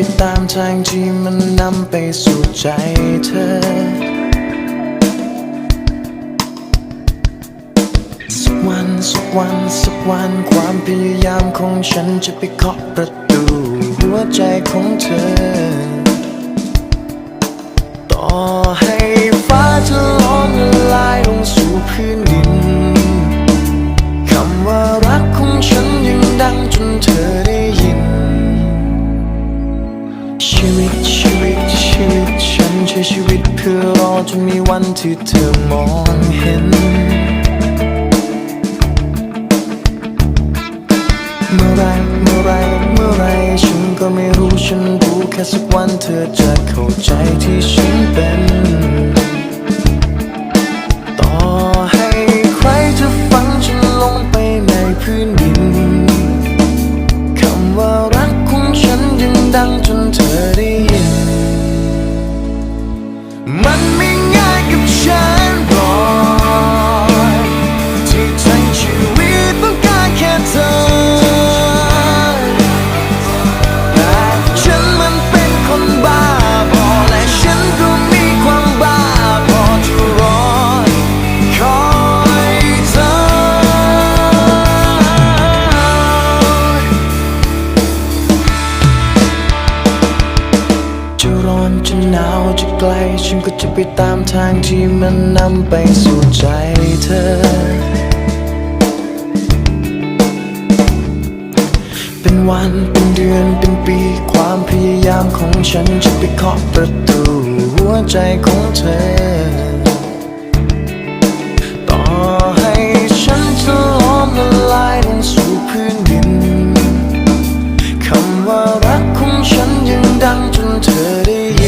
ไปตามทางที่มันนำไปสู่ใจเธอ สักวันสักวันสักวันความพยายามของฉันจะไปเคาะประตูหัวใจของเธอ ต่อให้ฟ้าจะล้อมละลายลงสู่พื้นดิน คำว่ารักของฉันยังดังจนเธอ ช้ชีวิตเพื่อรอจนมีวันที่เธอมองเห็น เมื่อไรเมื่อไรเมื่อไรฉันก็ไม่รู้ฉันรู้แค่สักวันเธอจะเข้าใจที่ฉันเป็น ต่อให้ใครจะฟังฉันลงไปในพื้นดิน คำว่ารักของฉันยังดังจน จะหนาจะไกล ฉันก็จะไปตามทางที่มันนำไปสู่ใจเธอ เป็นวันเป็นเดือนเป็นปี ความพยายามของฉันจะไปเคาะประตูหัวใจของเธอต่อให้ฉันจะล้อมละลายลงสู่พื้นดินคำว่ารักของฉันยังดังจนเธอได้ยิน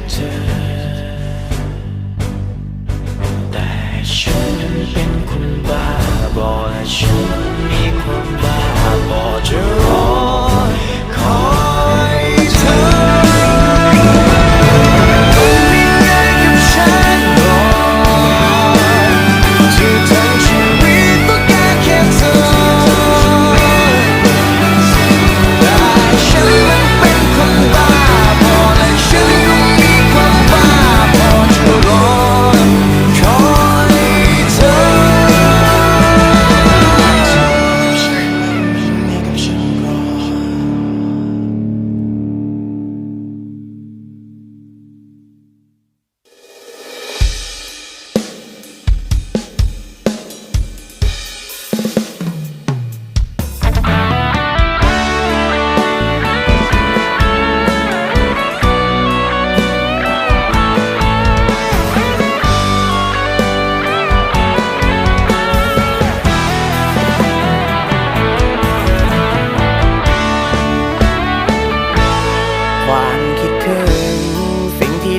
ก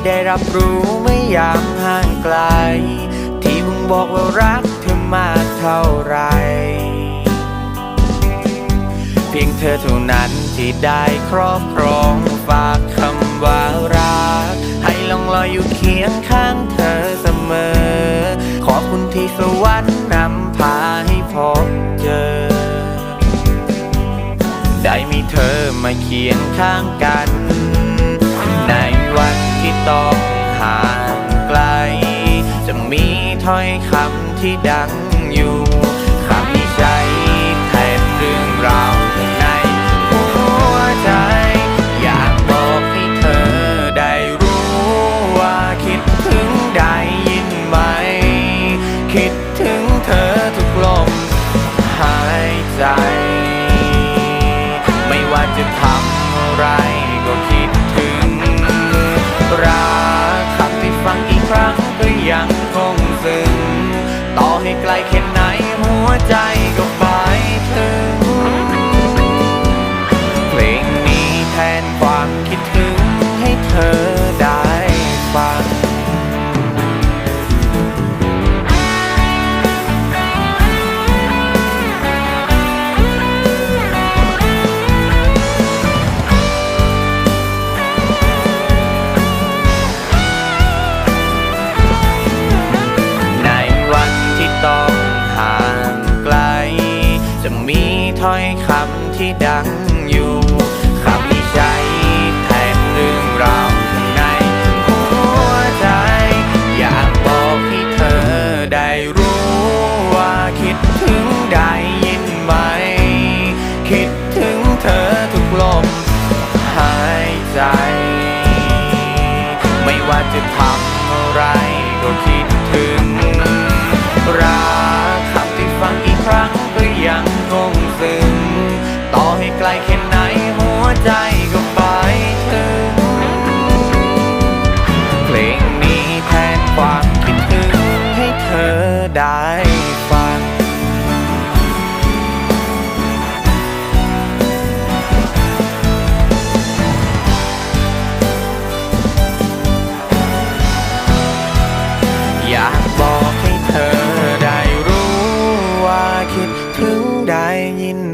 ที่ได้รับรู้ไม่อยากห่างไกล ที่มึงบอกว่ารักเธอมากเท่าไร เพียงเธอเท่านั้นที่ได้ครอบครองฝากคำว่ารัก ให้ลองลอยอยู่เคียงข้างเธอเสมอ ขอบคุณที่สวรรค์นำพาให้พบเจอ ได้มีเธอมาเคียงข้างกันใน วันที่ต้องห่างไกล จะมีถ้อยคำที่ดัง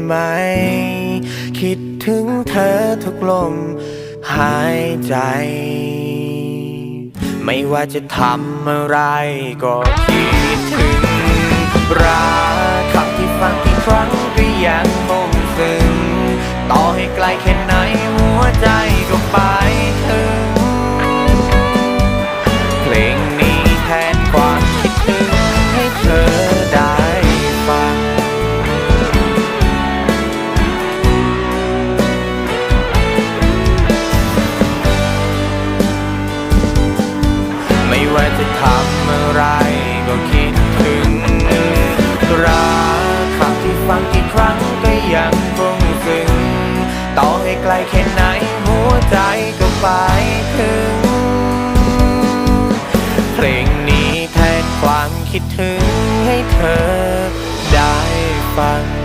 ไหม คิดถึงเธอทุกลมหายใจ ไม่ว่าจะทำอะไรก็คิดถึงรักคำที่ฟังกี่ครั้งก็ยังคงซึ้งต่อให้ไกลแค่ไหนหัวใจก็ไปถึงเพลง ฟั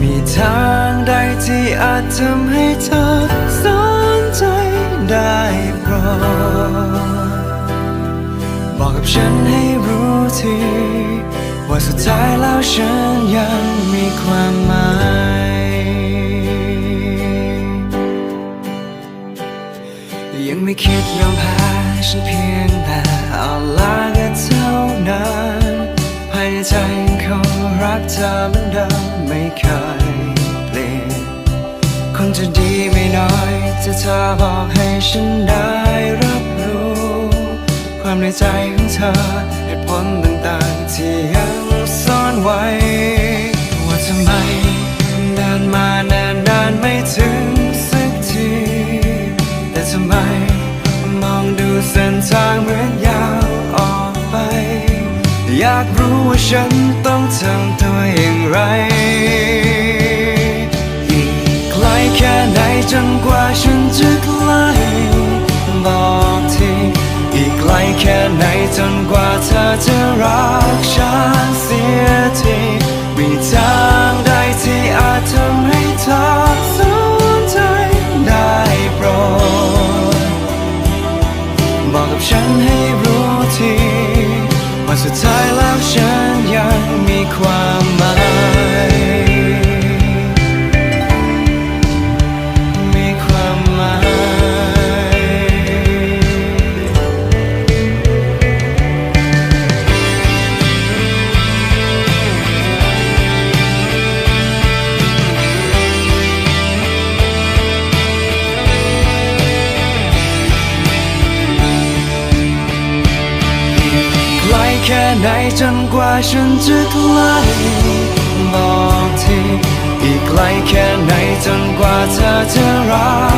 มีทางใดที่อาจทำให้เธอสนใจได้โปรดบอกกับฉันให้รู้ทีว่าสุดท้ายแล้วฉันยังมีความหมายยังไม่คิดยอมแพ้ฉันเพียงแต่เอาลาก็เท่านั้น เธอเหมือนเดิมไม่เคยเปลี่ยนคงจะดีไม่น้อยถ้าเธอบอกให้ฉันได้รับรู้ ความในใจของเธอเหตุผลต่างๆที่ยังซ่อนไว้ ว่าทำไมเดินมานานนานๆไม่ถึงสักที แต่ทำไมมองดูเส้นทางเหมือนยาวออกไป อยากรู้ว่าฉัน เธอจะรัก ไหนจนกว่าฉันจะใกล้บอกทีอีกไกลแค่ไหนจนกว่าเธอจะรัก